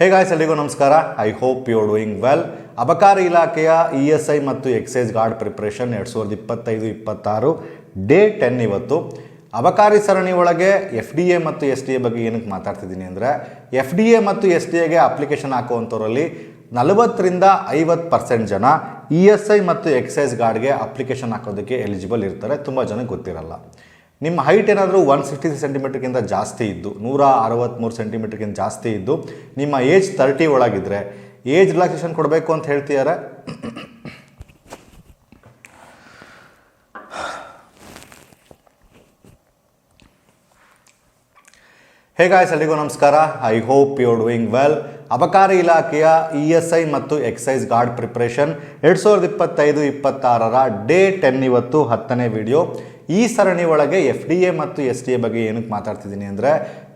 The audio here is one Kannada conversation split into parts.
ಹೇಗಾಯ್ಸ್ ಎಲ್ಲಿಗೂ ನಮಸ್ಕಾರ. I hope you doing well ಅಬಕಾರಿ ಇಲಾಖೆಯ ಇ ಎಸ್ ಐ ಮತ್ತು ಎಕ್ಸೈಸ್ ಗಾರ್ಡ್ ಪ್ರಿಪ್ರೇಷನ್ ಎರಡು ಸಾವಿರದ ಇಪ್ಪತ್ತೈದು, ಇಪ್ಪತ್ತಾರು ಡೇ ಟೆನ್ ಇವತ್ತು. ಅಬಕಾರಿ ಸರಣಿ ಒಳಗೆ ಎಫ್ ಡಿ ಎ ಮತ್ತು ಎಸ್ ಡಿ ಎ ಬಗ್ಗೆ ಏನಕ್ಕೆ ಮಾತಾಡ್ತಿದ್ದೀನಿ ಅಂದರೆ ಎಫ್ ಡಿ ಎ ಮತ್ತು ಎಸ್ ಡಿ ಎಗೆ ಅಪ್ಲಿಕೇಶನ್ ಹಾಕುವಂಥವರಲ್ಲಿ ನಲವತ್ತರಿಂದ ಐವತ್ತು ಪರ್ಸೆಂಟ್ ಜನ ಇ ಎಸ್ ಐ ಮತ್ತು ಎಕ್ಸೈಸ್ ಗಾರ್ಡ್ಗೆ ಅಪ್ಲಿಕೇಶನ್ ಹಾಕೋದಕ್ಕೆ ಎಲಿಜಿಬಲ್ ಇರ್ತಾರೆ. ತುಂಬ ಜನಕ್ಕೆ ಗೊತ್ತಿರಲ್ಲ. ನಿಮ್ಮ ಹೈಟ್ ಏನಾದರೂ ಒನ್ ಸಿಕ್ಸ್ಟಿ ಸೆಂಟಿಮೀಟರ್ಗಿಂತ ಜಾಸ್ತಿ ಇದ್ದು, ನೂರ ಅರವತ್ತ್ಮೂರು ಸೆಂಟಿಮೀಟರ್ಗಿಂತ ಜಾಸ್ತಿ ಇದ್ದು, ನಿಮ್ಮ ಏಜ್ ತರ್ಟಿ ಒಳಗಿದ್ರೆ ಏಜ್ ರಿಲ್ಯಾಕ್ಸೇಷನ್ ಕೊಡಬೇಕು ಅಂತ ಹೇಳ್ತಿದ್ದಾರೆ ಹೇಗಾಯ್ಸ್ ಎಲ್ಲರಿಗೂ ನಮಸ್ಕಾರ. I hope you doing well ಅಬಕಾರಿ ಇಲಾಖೆಯ ಇ ಎಸ್ ಐ ಮತ್ತು ಎಕ್ಸೈಸ್ ಗಾರ್ಡ್ ಪ್ರಿಪ್ರೇಷನ್ ಎರಡು ಸಾವಿರದ ಇಪ್ಪತ್ತೈದು, ಇಪ್ಪತ್ತಾರರ ಡೇ ಟೆನ್ ಇವತ್ತು ಹತ್ತನೇ ವಿಡಿಯೋ ಈ ಸರಣಿ ಒಳಗೆ ಎಫ್ ಡಿ ಎ ಮತ್ತು ಎಸ್ ಡಿ ಎ ಬಗ್ಗೆ ಏನಕ್ಕೆ ಮಾತಾಡ್ತಿದ್ದೀನಿ ಅಂದರೆ,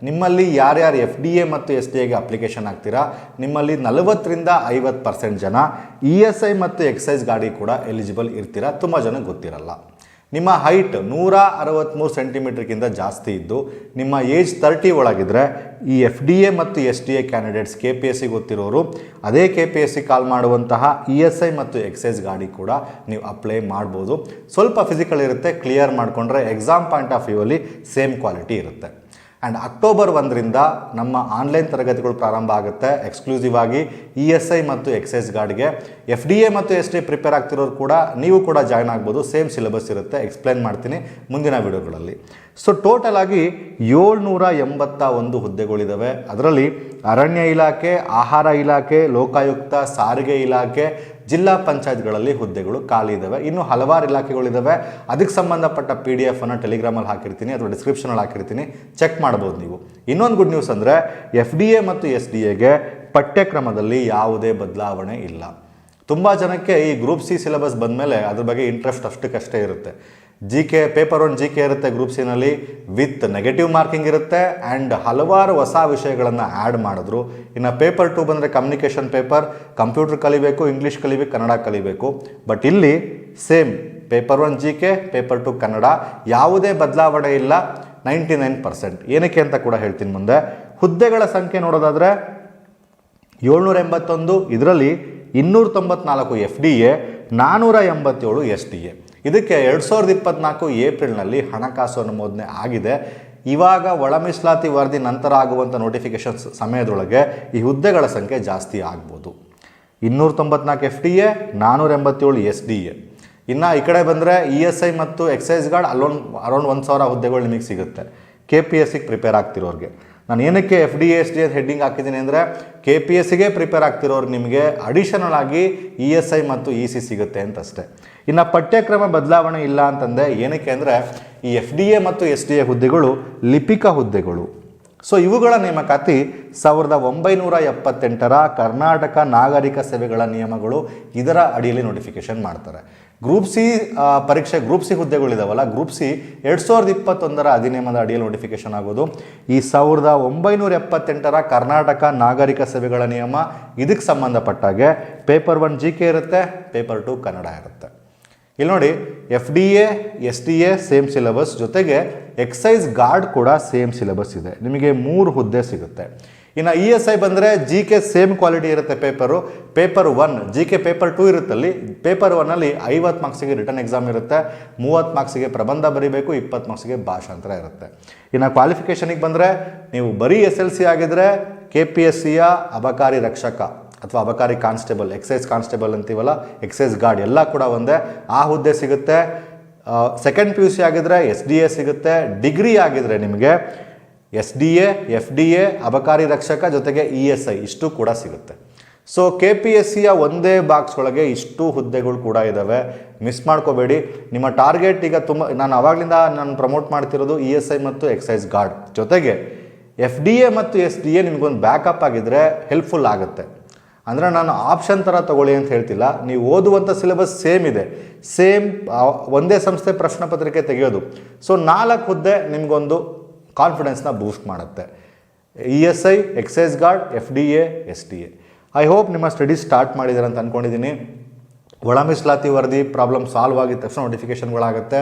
ನಿಮ್ಮಲ್ಲಿ ಯಾರ್ಯಾರು ಎಫ್ ಡಿ ಎ ಮತ್ತು ಎಸ್ ಡಿ ಎಗೆ ಅಪ್ಲಿಕೇಶನ್ ಹಾಕ್ತೀರಾ ನಿಮ್ಮಲ್ಲಿ ನಲವತ್ತರಿಂದ ಐವತ್ತು ಪರ್ಸೆಂಟ್ ಜನ ಇ ಎಸ್ ಐ ಮತ್ತು ಎಕ್ಸೈಸ್ ಗಾಡಿ ಕೂಡ ಎಲಿಜಿಬಲ್ ಇರ್ತೀರಾ, ತುಂಬ ಜನಕ್ಕೆ ಗೊತ್ತಿರಲ್ಲ. ನಿಮ್ಮ ಹೈಟ್ ನೂರ ಅರವತ್ತ್ಮೂರು ಸೆಂಟಿಮೀಟರ್ಗಿಂತ ಜಾಸ್ತಿ ಇದ್ದು, ನಿಮ್ಮ ಏಜ್ ತರ್ಟಿ ಒಳಗಿದ್ರೆ ಈ ಎಫ್ ಡಿ ಎ ಮತ್ತು S D A candidates K P S C ಗೊತ್ತಿರೋರು, ಅದೇ K P S C call ಮಾಡುವಂತಹ ಇ ಎಸ್ ಐ ಮತ್ತು ಎಕ್ಸೈಸ್ ಗಾಡಿ ಕೂಡ ನೀವು ಅಪ್ಲೈ ಮಾಡ್ಬೋದು. ಸ್ವಲ್ಪ ಫಿಸಿಕಲ್ ಇರುತ್ತೆ ಕ್ಲಿಯರ್ ಮಾಡಿಕೊಂಡ್ರೆ ಎಕ್ಸಾಮ್ ಪಾಯಿಂಟ್ ಆಫ್ ವ್ಯೂ ಅಲ್ಲಿ ಸೇಮ್ ಕ್ವಾಲಿಟಿ ಇರುತ್ತೆ. ಆ್ಯಂಡ್ ಅಕ್ಟೋಬರ್ ಒಂದರಿಂದ ನಮ್ಮ ಆನ್ಲೈನ್ ತರಗತಿಗಳು ಪ್ರಾರಂಭ ಆಗುತ್ತೆ ಎಕ್ಸ್ಕ್ಲೂಸಿವ್ ಆಗಿ ಇ ಎಸ್ ಐ ಮತ್ತು ಎಕ್ಸೈಸ್ ಗಾರ್ಡ್ಗೆ ಎಫ್ ಡಿ ಎ ಮತ್ತು ಎಸ್ ಡಿ ಪ್ರಿಪೇರ್ ಆಗ್ತಿರೋರು ಕೂಡ ನೀವು ಕೂಡ ಜಾಯ್ನ್ ಆಗ್ಬೋದು. ಸೇಮ್ ಸಿಲೆಬಸ್ ಇರುತ್ತೆ. ಎಕ್ಸ್ಪ್ಲೈನ್ ಮಾಡ್ತೀನಿ ಮುಂದಿನ ವಿಡಿಯೋಗಳಲ್ಲಿ. ಸೊ ಟೋಟಲ್ ಆಗಿ ಏಳ್ನೂರ ಎಂಬತ್ತ ಒಂದು ಹುದ್ದೆಗಳಿದ್ದಾವೆ ಅದರಲ್ಲಿ ಅರಣ್ಯ ಇಲಾಖೆ, ಆಹಾರ ಇಲಾಖೆ, ಲೋಕಾಯುಕ್ತ, ಸಾರಿಗೆ ಇಲಾಖೆ ಜಿಲ್ಲಾ ಪಂಚಾಯತ್ಗಳಲ್ಲಿ ಹುದ್ದೆಗಳು ಖಾಲಿ ಇದ್ದಾವೆ ಇನ್ನು ಹಲವಾರು ಇಲಾಖೆಗಳಿದ್ದಾವೆ ಅದಕ್ಕೆ ಸಂಬಂಧಪಟ್ಟ ಪಿ ಡಿ ಎಫನ್ನು ಟೆಲಿಗ್ರಾಮಲ್ಲಿ ಹಾಕಿರ್ತೀನಿ ಅಥವಾ ಡಿಸ್ಕ್ರಿಪ್ಷನಲ್ಲಿ ಹಾಕಿರ್ತೀನಿ. ಚೆಕ್ ಮಾಡ್ಬೋದು ನೀವು. ಇನ್ನೊಂದು ಗುಡ್ ನ್ಯೂಸ್ ಅಂದರೆ ಎಫ್ ಡಿ ಎ ಮತ್ತು ಎಸ್ ಡಿ ಎಗೆ ಪಠ್ಯಕ್ರಮದಲ್ಲಿ ಯಾವುದೇ ಬದಲಾವಣೆ ಇಲ್ಲ. ತುಂಬ ಜನಕ್ಕೆ ಈ ಗ್ರೂಪ್ ಸಿ ಸಿಲೆಬಸ್ ಬಂದಮೇಲೆ ಅದ್ರ ಬಗ್ಗೆ ಇಂಟ್ರೆಸ್ಟ್ ಅಷ್ಟಕ್ಕಷ್ಟೇ ಇರುತ್ತೆ. G K paper one G K ಇರುತ್ತೆ ಗ್ರೂಪ್ ಸಿನಲ್ಲಿ ವಿತ್ ನೆಗೆಟಿವ್ ಮಾರ್ಕಿಂಗ್ ಇರುತ್ತೆ ಆ್ಯಂಡ್ ಹಲವಾರು ಹೊಸ ವಿಷಯಗಳನ್ನು ಆ್ಯಡ್ ಮಾಡಿದ್ರು. ಇನ್ನು ಪೇಪರ್ ಟು ಬಂದರೆ ಕಮ್ಯುನಿಕೇಷನ್ ಪೇಪರ್ ಕಂಪ್ಯೂಟರ್ ಕಲಿಬೇಕು ಇಂಗ್ಲೀಷ್ ಕಲಿಬೇಕು, ಕನ್ನಡ ಕಲಿಬೇಕು. ಬಟ್ ಇಲ್ಲಿ same paper one G K paper two Kannada, ಯಾವುದೇ ಬದಲಾವಣೆ ಇಲ್ಲ ನೈಂಟಿ ನೈನ್ ಪರ್ಸೆಂಟ್ ಏನಕ್ಕೆ ಅಂತ ಕೂಡ ಹೇಳ್ತೀನಿ ಮುಂದೆ. ಹುದ್ದೆಗಳ ಸಂಖ್ಯೆ ನೋಡೋದಾದರೆ ಏಳ್ನೂರ ಎಂಬತ್ತೊಂದು, ಇದರಲ್ಲಿ ಇನ್ನೂರ ತೊಂಬತ್ನಾಲ್ಕು ಎಫ್ ಡಿ ಎ ನಾನ್ನೂರ ಎಂಬತ್ತೇಳು ಎಸ್ ಡಿ ಎ ಇದಕ್ಕೆ ಎರಡು ಸಾವಿರದ ಇಪ್ಪತ್ನಾಲ್ಕು ಏಪ್ರಿಲ್ನಲ್ಲಿ ಹಣಕಾಸು ಅನುಮೋದನೆ ಆಗಿದೆ. ಇವಾಗ ಒಳ ಮೀಸಲಾತಿ ವರದಿ ನಂತರ ಆಗುವಂಥ ನೋಟಿಫಿಕೇಶನ್ಸ್ ಸಮಯದೊಳಗೆ ಈ ಹುದ್ದೆಗಳ ಸಂಖ್ಯೆ ಜಾಸ್ತಿ ಆಗ್ಬೋದು. ಇನ್ನೂರ ತೊಂಬತ್ನಾಲ್ಕು ಎಫ್ ಡಿ ಎ ನಾನ್ನೂರ ಎಂಬತ್ತೇಳು ಎಸ್ ಡಿ ಎ. ಇನ್ನು ಈ ಕಡೆ ಬಂದರೆ ಇ ಎಸ್ ಐ ಮತ್ತು ಎಕ್ಸೈಸ್ ಗಾರ್ಡ್ ಅಲೋನ್, ಅರೌಂಡ್ ಒಂದು ಸಾವಿರ ಹುದ್ದೆಗಳು ನಿಮಗೆ ಸಿಗುತ್ತೆ. ಕೆ ಪಿ ಎಸ್ ಸಿಗೆ ಪ್ರಿಪೇರ್ ಆಗ್ತಿರೋರಿಗೆ. ನಾನು ಏನಕ್ಕೆ ಎಫ್ ಡಿ ಎಸ್ ಡಿ ಅಂತ ಹೆಡ್ಡಿಂಗ್ ಹಾಕಿದ್ದೀನಿ ಅಂದರೆ ಕೆ ಪಿ ಎಸ್ಸಿಗೆ ಪ್ರಿಪೇರ್ ಆಗ್ತಿರೋರು ನಿಮಗೆ ಅಡಿಷನಲ್ ಆಗಿ ಇ ಎಸ್ ಐ ಮತ್ತು ಇ ಸಿ ಸಿಗುತ್ತೆ ಅಂತಷ್ಟೇ. ಇನ್ನು ಪಠ್ಯಕ್ರಮ ಬದಲಾವಣೆ ಇಲ್ಲ ಅಂತಂದರೆ ಏನಕ್ಕೆ ಅಂದರೆ ಈ ಎಫ್ ಡಿ ಎ ಮತ್ತು ಎಸ್ ಡಿ ಎ ಹುದ್ದೆಗಳು ಲಿಪಿಕ ಹುದ್ದೆಗಳು. ಸೊ ಇವುಗಳ ನೇಮಕಾತಿ ಸಾವಿರದ ಒಂಬೈನೂರ ಎಪ್ಪತ್ತೆಂಟರ ಕರ್ನಾಟಕ ನಾಗರಿಕ ಸೇವೆಗಳ ನಿಯಮಗಳು ಇದರ ಅಡಿಯಲ್ಲಿ ನೋಟಿಫಿಕೇಶನ್ ಮಾಡ್ತಾರೆ. ಗ್ರೂಪ್ ಸಿ ಪರೀಕ್ಷೆ ಗ್ರೂಪ್ ಸಿ ಹುದ್ದೆಗಳಿದಾವಲ್ಲ ಗ್ರೂಪ್ ಸಿ ಎರಡು ಸಾವಿರದ ಇಪ್ಪತ್ತೊಂದರ ಅಧಿನಿಯಮದ ಅಡಿಯಲ್ಲಿ ನೋಟಿಫಿಕೇಶನ್ ಆಗೋದು. ಈ ಸಾವಿರದ ಒಂಬೈನೂರ ಎಪ್ಪತ್ತೆಂಟರ ಕರ್ನಾಟಕ ನಾಗರಿಕ ಸೇವೆಗಳ ನಿಯಮ ಇದಕ್ಕೆ ಸಂಬಂಧಪಟ್ಟಾಗೆ ಪೇಪರ್ ಒನ್ ಜಿ ಕೆ ಇರುತ್ತೆ ಪೇಪರ್ ಟು ಕನ್ನಡ ಇರುತ್ತೆ. ಇಲ್ಲಿ ನೋಡಿ F D A S D A same syllabus ಜೊತೆಗೆ ಎಕ್ಸೈಸ್ ಗಾರ್ಡ್ ಕೂಡ ಸೇಮ್ ಸಿಲೆಬಸ್ ಇದೆ. ನಿಮಗೆ ಮೂರು ಹುದ್ದೆ ಸಿಗುತ್ತೆ. ಇನ್ನು ಇ ಎಸ್ ಐ ಬಂದರೆ ಜಿ ಕೆ ಸೇಮ್ ಕ್ವಾಲಿಟಿ ಇರುತ್ತೆ paper paper one G K paper two ಇರುತ್ತಲ್ಲಿ paper ಒನ್ನಲ್ಲಿ ಐವತ್ತು ಮಾರ್ಕ್ಸಿಗೆ ರಿಟರ್ನ್ ಎಕ್ಸಾಮ್ ಇರುತ್ತೆ. ಮೂವತ್ತು ಮಾರ್ಕ್ಸಿಗೆ ಪ್ರಬಂಧ ಬರೀಬೇಕು, ಇಪ್ಪತ್ತು ಮಾರ್ಕ್ಸಿಗೆ ಭಾಷಾಂತರ ಇರುತ್ತೆ. ಇನ್ನು ಕ್ವಾಲಿಫಿಕೇಷನಿಗೆ ಬಂದರೆ, ನೀವು ಬರೀ ಎಸ್ ಎಲ್ ಸಿ ಆಗಿದ್ರೆ ಕೆ ಪಿ ಎಸ್ ಸಿಯ ಅಬಕಾರಿ ರಕ್ಷಕ. ಅಥವಾ ಅಬಕಾರಿ ಕಾನ್ಸ್ಟೇಬಲ್, ಎಕ್ಸೈಸ್ ಕಾನ್ಸ್ಟೇಬಲ್ ಅಂತೀವಲ್ಲ, ಎಕ್ಸೈಸ್ ಗಾರ್ಡ್ ಎಲ್ಲ ಕೂಡ ಒಂದೇ. ಆ ಹುದ್ದೆ ಸಿಗುತ್ತೆ. ಸೆಕೆಂಡ್ ಪಿ ಯು ಸಿ ಆಗಿದ್ರೆ ಎಸ್ ಡಿ ಎ ಸಿಗುತ್ತೆ. ಡಿಗ್ರಿ ಆಗಿದ್ರೆ ನಿಮಗೆ S D A F D A ಅಬಕಾರಿ ರಕ್ಷಕ ಜೊತೆಗೆ ಇ ಎಸ್ ಐ ಇಷ್ಟು ಕೂಡ ಸಿಗುತ್ತೆ. ಸೊ ಕೆ ಪಿ ಎಸ್ ಸಿಯ ಒಂದೇ ಬಾಕ್ಸ್ ಒಳಗೆ ಇಷ್ಟು ಹುದ್ದೆಗಳು ಕೂಡ ಇದ್ದಾವೆ ಮಿಸ್ ಮಾಡ್ಕೋಬೇಡಿ. ನಿಮ್ಮ ಟಾರ್ಗೆಟ್ ಈಗ ತುಂಬ, ನಾನು ಆವಾಗಲಿಂದ ನಾನು ಪ್ರಮೋಟ್ ಮಾಡ್ತಿರೋದು ಇ ಎಸ್ ಐ ಮತ್ತು ಎಕ್ಸೈಸ್ ಗಾರ್ಡ್ ಜೊತೆಗೆ ಎಫ್ ಡಿ ಎ ಮತ್ತು ಎಸ್ ಡಿ ಎ ನಿಮಗೊಂದು ಬ್ಯಾಕಪ್ ಆಗಿದ್ದರೆ ಹೆಲ್ಪ್ಫುಲ್ ಆಗುತ್ತೆ. ಅಂದರೆ ನಾನು ಆಪ್ಷನ್ ಥರ ತಗೊಳ್ಳಿ ಅಂತ ಹೇಳ್ತಿಲ್ಲ. ನೀವು ಓದುವಂಥ ಸಿಲೆಬಸ್ ಸೇಮ್ ಇದೆ. ಸೇಮ್ ಒಂದೇ ಸಂಸ್ಥೆ ಪ್ರಶ್ನೆ ಪತ್ರಿಕೆ ತೆಗೆಯೋದು. ಸೊ ನಾಲ್ಕು ಹುದ್ದೆ ನಿಮಗೊಂದು ಕಾನ್ಫಿಡೆನ್ಸ್ನ ಬೂಸ್ಟ್ ಮಾಡುತ್ತೆ. E S I excise guard F D A S D A I hope ನಿಮ್ಮ ಸ್ಟಡೀಸ್ ಸ್ಟಾರ್ಟ್ ಮಾಡಿದ್ದೀರ ಅಂತ ಅಂದ್ಕೊಂಡಿದ್ದೀನಿ ಒಳ ಮೀಸಲಾತಿ ವರದಿ ಪ್ರಾಬ್ಲಮ್ ಸಾಲ್ವ್ ಆಗಿದ ತಕ್ಷಣ ನೋಟಿಫಿಕೇಷನ್ಗಳಾಗುತ್ತೆ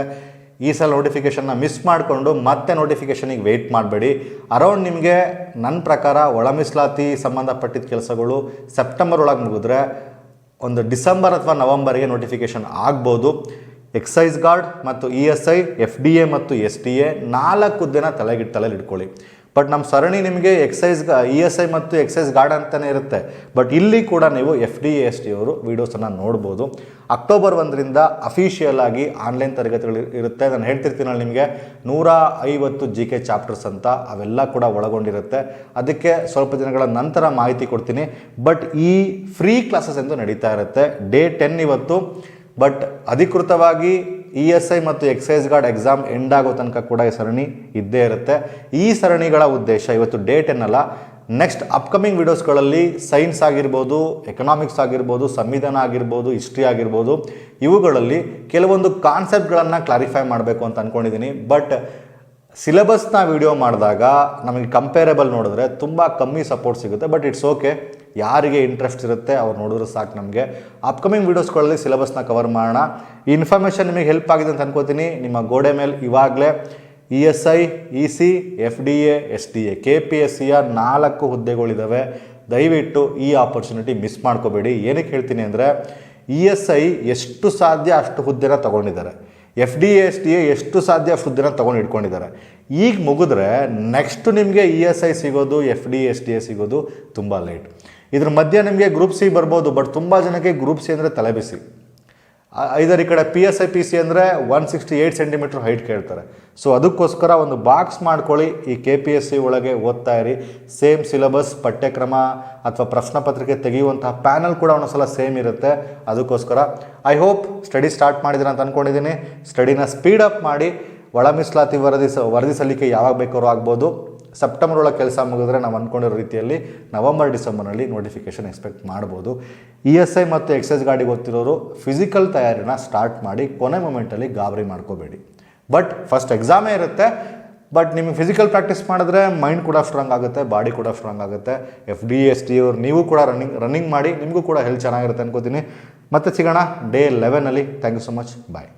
ಈ ಸಲ ನೋಟಿಫಿಕೇಷನ್ನ ಮಿಸ್ ಮಾಡಿಕೊಂಡು ಮತ್ತೆ ನೋಟಿಫಿಕೇಷನಿಗೆ ವೆಯ್ಟ್ ಮಾಡಬೇಡಿ. ಅರೌಂಡ್ ನಿಮಗೆ ನನ್ನ ಪ್ರಕಾರ ಒಳ ಸಂಬಂಧಪಟ್ಟಿದ್ದ ಕೆಲಸಗಳು ಸೆಪ್ಟೆಂಬರ್ ಒಳಗೆ ಮುಗಿದ್ರೆ ಒಂದು ಡಿಸೆಂಬರ್ ಅಥವಾ ನವಂಬರ್ಗೆ ನೋಟಿಫಿಕೇಷನ್ ಆಗ್ಬೋದು. ಎಕ್ಸೈಸ್ ಗಾರ್ಡ್ ಮತ್ತು E S I F D A ಮತ್ತು ಎಸ್ ಟಿ ಎ ನಾಲ್ಕು ದಿನ ತಲೆಗಿಟ್ಟು ತಲೆಯಲ್ಲಿ ಇಟ್ಕೊಳ್ಳಿ. ಬಟ್ ನಮ್ಮ ಸರಣಿ ನಿಮಗೆ ಎಕ್ಸೈಸ್ ಇ ಎಸ್ ಐ ಮತ್ತು ಎಕ್ಸೈಸ್ ಗಾರ್ಡ್ ಅಂತಲೇ ಇರುತ್ತೆ. ಬಟ್ ಇಲ್ಲಿ ಕೂಡ ನೀವು ಎಫ್ ಡಿ ಎಸ್ ಟಿ ಅವರು ವೀಡಿಯೋಸನ್ನು ನೋಡ್ಬೋದು. ಅಕ್ಟೋಬರ್ ಒಂದರಿಂದ ಅಫಿಷಿಯಲ್ ಆಗಿ ಆನ್ಲೈನ್ ತರಗತಿಗಳು ಇರುತ್ತೆ. ನಾನು ಹೇಳ್ತಿರ್ತೀನಲ್ಲ ನಿಮಗೆ ನೂರ ಐವತ್ತು ಜಿ ಕೆ ಚಾಪ್ಟರ್ಸ್ ಅಂತ ಅವೆಲ್ಲ ಕೂಡ ಒಳಗೊಂಡಿರುತ್ತೆ. ಅದಕ್ಕೆ ಸ್ವಲ್ಪ ದಿನಗಳ ನಂತರ ಮಾಹಿತಿ ಕೊಡ್ತೀನಿ. ಬಟ್ ಈ ಫ್ರೀ ಕ್ಲಾಸಸ್ ಎಂದು ನಡೀತಾ ಇರುತ್ತೆ. ಡೇ ಟೆನ್ ಇವತ್ತು. ಬಟ್ ಅಧಿಕೃತವಾಗಿ ಇ ಎಸ್ ಐ ಮತ್ತು ಎಕ್ಸೈಸ್ ಗಾರ್ಡ್ ಎಕ್ಸಾಮ್ ಎಂಡ್ ಆಗೋ ತನಕ ಕೂಡ ಈ ಸರಣಿ ಇದ್ದೇ ಇರುತ್ತೆ. ಈ ಸರಣಿಗಳ ಉದ್ದೇಶ ಇವತ್ತು ಡೇಟ್ ಏನಲ್ಲ ನೆಕ್ಸ್ಟ್ ಅಪ್ಕಮಿಂಗ್ ವಿಡಿಯೋಸ್ಗಳಲ್ಲಿ ಸೈನ್ಸ್ ಆಗಿರ್ಬೋದು ಎಕನಾಮಿಕ್ಸ್ ಆಗಿರ್ಬೋದು, ಸಂವಿಧಾನ ಆಗಿರ್ಬೋದು ಹಿಸ್ಟ್ರಿ ಆಗಿರ್ಬೋದು, ಇವುಗಳಲ್ಲಿ ಕೆಲವೊಂದು ಕಾನ್ಸೆಪ್ಟ್ಗಳನ್ನು ಕ್ಲಾರಿಫೈ ಮಾಡಬೇಕು ಅಂತ ಅಂದ್ಕೊಂಡಿದ್ದೀನಿ ಬಟ್ ಸಿಲೆಬಸ್ನ ವಿಡಿಯೋ ಮಾಡಿದಾಗ ನಮಗೆ ಕಂಪೇರೇಬಲ್ ನೋಡಿದ್ರೆ ತುಂಬ ಕಮ್ಮಿ ಸಪೋರ್ಟ್ ಸಿಗುತ್ತೆ ಬಟ್ ಇಟ್ಸ್ ಓಕೆ ಯಾರಿಗೆ ಇಂಟ್ರೆಸ್ಟ್ ಇರುತ್ತೆ ಅವ್ರು ನೋಡಿದ್ರೆ ಸಾಕು ನಮಗೆ. ಅಪ್ಕಮಿಂಗ್ ವೀಡಿಯೋಸ್ಗಳಲ್ಲಿ ಸಿಲೆಬಸ್ನ ಕವರ್ ಮಾಡೋಣ. ಈ ಇನ್ಫಾರ್ಮೇಷನ್ ನಿಮಗೆ ಹೆಲ್ಪ್ ಆಗಿದೆ ಅಂತ ಅನ್ಕೋತೀನಿ. ನಿಮ್ಮ ಗೋಡೆ ಮೇಲೆ ಇವಾಗಲೇ E S I E C F D A S D A K P S ಸಿಯ ನಾಲ್ಕು ಹುದ್ದೆಗಳಿದ್ದಾವೆ ದಯವಿಟ್ಟು ಈ ಆಪರ್ಚುನಿಟಿ ಮಿಸ್ ಮಾಡ್ಕೋಬೇಡಿ. ಏನಕ್ಕೆ ಹೇಳ್ತೀನಿ ಅಂದರೆ ಇ ಎಸ್ ಐ ಎಷ್ಟು ಸಾಧ್ಯ ಅಷ್ಟು ಹುದ್ದೆನ ತೊಗೊಂಡಿದ್ದಾರೆ. ಎಫ್ ಡಿ ಎಸ್ ಎ ಎಷ್ಟು ಸಾಧ್ಯ ಹುದ್ದೆನ ತೊಗೊಂಡು ಇಟ್ಕೊಂಡಿದ್ದಾರೆ ಈಗ ಮುಗಿದ್ರೆ ನೆಕ್ಸ್ಟ್ ನಿಮಗೆ ಇ ಎಸ್ ಐ ಸಿಗೋದು F D S T A ಸಿಗೋದು ತುಂಬ ಲೇಟ್ ಇದ್ರ ಮಧ್ಯೆ ನಿಮಗೆ ಗ್ರೂಪ್ ಸಿ ಬರ್ಬೋದು ಬಟ್ ತುಂಬ ಜನಕ್ಕೆ ಗ್ರೂಪ್ ಸಿ ಅಂದರೆ ತಲೆಬಿಸಿ ಐದರ್ ಈ ಕಡೆ P S I P C ಅಂದರೆ one sixty eight centimetre height ಕೇಳ್ತಾರೆ. ಸೊ ಅದಕ್ಕೋಸ್ಕರ ಒಂದು ಬಾಕ್ಸ್ ಮಾಡ್ಕೊಳ್ಳಿ, ಈ ಕೆ ಪಿ ಎಸ್ ಸಿ ಒಳಗೆ ಓದ್ತಾ ಇರಿ. ಸೇಮ್ ಸಿಲೆಬಸ್ ಪಠ್ಯಕ್ರಮ ಅಥವಾ ಪ್ರಶ್ನೆ ಪತ್ರಿಕೆ ತೆಗೆಯುವಂತಹ ಪ್ಯಾನಲ್ ಕೂಡ ಒಂದೊಂದ್ಸಲ ಸೇಮ್ ಇರುತ್ತೆ. ಅದಕ್ಕೋಸ್ಕರ ಐ ಹೋಪ್ ಸ್ಟಡಿ ಸ್ಟಾರ್ಟ್ ಮಾಡಿದ್ರೆ ಅಂತ ಅಂದ್ಕೊಂಡಿದ್ದೀನಿ ಸ್ಟಡಿನ ಸ್ಪೀಡ್ ಅಪ್ ಮಾಡಿ, ಒಳ ಮೀಸಲಾತಿ ವರದಿ ಸ ವರದಿ ಸಲ್ಲಿಕೆ ಯಾವಾಗ ಬೇಕಾದ್ರೂ ಆಗ್ಬೋದು. ಸೆಪ್ಟೆಂಬರ್ ಒಳಗೆ ಕೆಲಸ ಮುಗಿದ್ರೆ ನಾವು ಅಂದ್ಕೊಂಡಿರೋ ರೀತಿಯಲ್ಲಿ ನವಂಬರ್, ಡಿಸೆಂಬರ್ನಲ್ಲಿ ನೋಟಿಫಿಕೇಷನ್ ಎಕ್ಸ್ಪೆಕ್ಟ್ ಮಾಡ್ಬೋದು. ಇ ಎಸ್ ಐ ಮತ್ತು ಎಕ್ಸೈಸ್ ಗಾಡಿ ಗೊತ್ತಿರೋರು ಫಿಸಿಕಲ್ ತಯಾರಿನ ಸ್ಟಾರ್ಟ್ ಮಾಡಿ ಕೊನೆ ಮೂಮೆಂಟಲ್ಲಿ ಗಾಬರಿ ಮಾಡ್ಕೋಬೇಡಿ. ಬಟ್ ಫಸ್ಟ್ ಎಕ್ಸಾಮೇ ಇರುತ್ತೆ. ಬಟ್ ನಿಮಗೆ ಫಿಸಿಕಲ್ ಪ್ರಾಕ್ಟೀಸ್ ಮಾಡಿದ್ರೆ ಮೈಂಡ್ ಕೂಡ ಸ್ಟ್ರಾಂಗ್ ಆಗುತ್ತೆ, ಬಾಡಿ ಕೂಡ ಸ್ಟ್ರಾಂಗ್ ಆಗುತ್ತೆ. ಎಫ್ ಡಿ, ಎಸ್ ಡಿ ಅವ್ರು ನೀವು ಕೂಡ ರನ್ನಿಂಗ್ ರನ್ನಿಂಗ್ ಮಾಡಿ ನಿಮಗೂ ಕೂಡ ಹೆಲ್ತ್ ಚೆನ್ನಾಗಿರುತ್ತೆ ಅನ್ಕೋತೀನಿ. ಮತ್ತೆ ಸಿಗೋಣ day ಲೆವೆನಲ್ಲಿ. Thank you so much. Bye.